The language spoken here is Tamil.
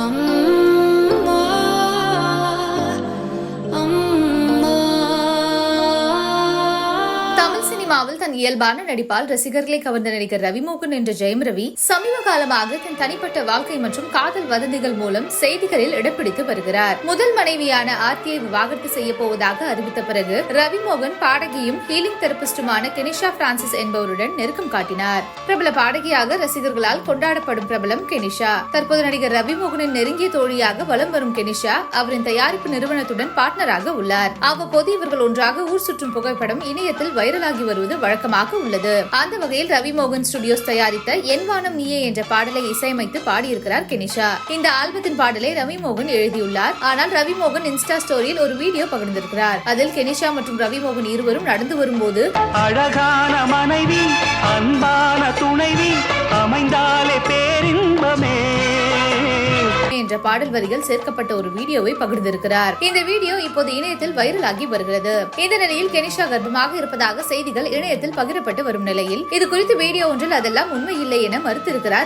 come சினிமாவில் தன் இயல்பான நடிப்பால் ரசிகர்களை கவர்ந்த நடிகர் ரவிமோகன் என்ற ஜெயம் ரவி சமீப காலமாக தன் தனிப்பட்ட வாழ்க்கை மற்றும் காதல் வதந்திகள் மூலம் செய்திகளில் இடம்பிடித்து வருகிறார். முதல் மனைவியான ஆர்த்தியை விவாகரத்து செய்ய போவதாக அறிவித்த பிறகு ரவிமோகன் பாடகியும் ஹீலிங் தெரபிஸ்டுமான கெனிஷா பிரான்சிஸ் என்பவருடன் நெருக்கம் காட்டினார். பிரபல பாடகியாக ரசிகர்களால் கொண்டாடப்படும் பிரபலம் கெனிஷா. தற்போது நடிகர் ரவிமோகனின் நெருங்கிய தோழியாக வலம் வரும் கெனிஷா அவரின் தயாரிப்பு நிறுவனத்துடன் பார்ட்னராக உள்ளார். அவ்வப்போது இவர்கள் ஒன்றாக ஊர் சுற்றும் புகைப்படம் இணையத்தில் வைரலாகி வரும் வருவது வழக்கமாக உள்ளது. அந்த வகையில் ரவி மோகன் ஸ்டுடியோஸ் தயாரித்த என் வானம் நீயே என்ற பாடலை இசையமைத்து பாடியிருக்கிறார் கெனிஷா. இந்த ஆல்பத்தின் பாடலை ரவிமோகன் எழுதியுள்ளார். ஆனால் ரவிமோகன் இன்ஸ்டா ஸ்டோரியில் ஒரு வீடியோ பகிர்ந்திருக்கிறார். அதில் கெனிஷா மற்றும் ரவிமோகன் இருவரும் நடந்து வரும்போது அழகான மனைவி என்ற பாடல் வரிகள் சேர்க்கப்பட்ட ஒரு வீடியோவை பகிர்ந்திருக்கிறார். இந்த வீடியோ இப்போது இணையத்தில் வைரலாகி வருகிறது. இந்த நிலையில் கெனிஷா கர்ப்பமாக இருப்பதாக செய்திகள் இணையத்தில் பகிரப்பட்டு வரும் நிலையில். இது குறித்து வீடியோ ஒன்றில் அதெல்லாம் உண்மை இல்லை என மறுத்திருக்கிறார்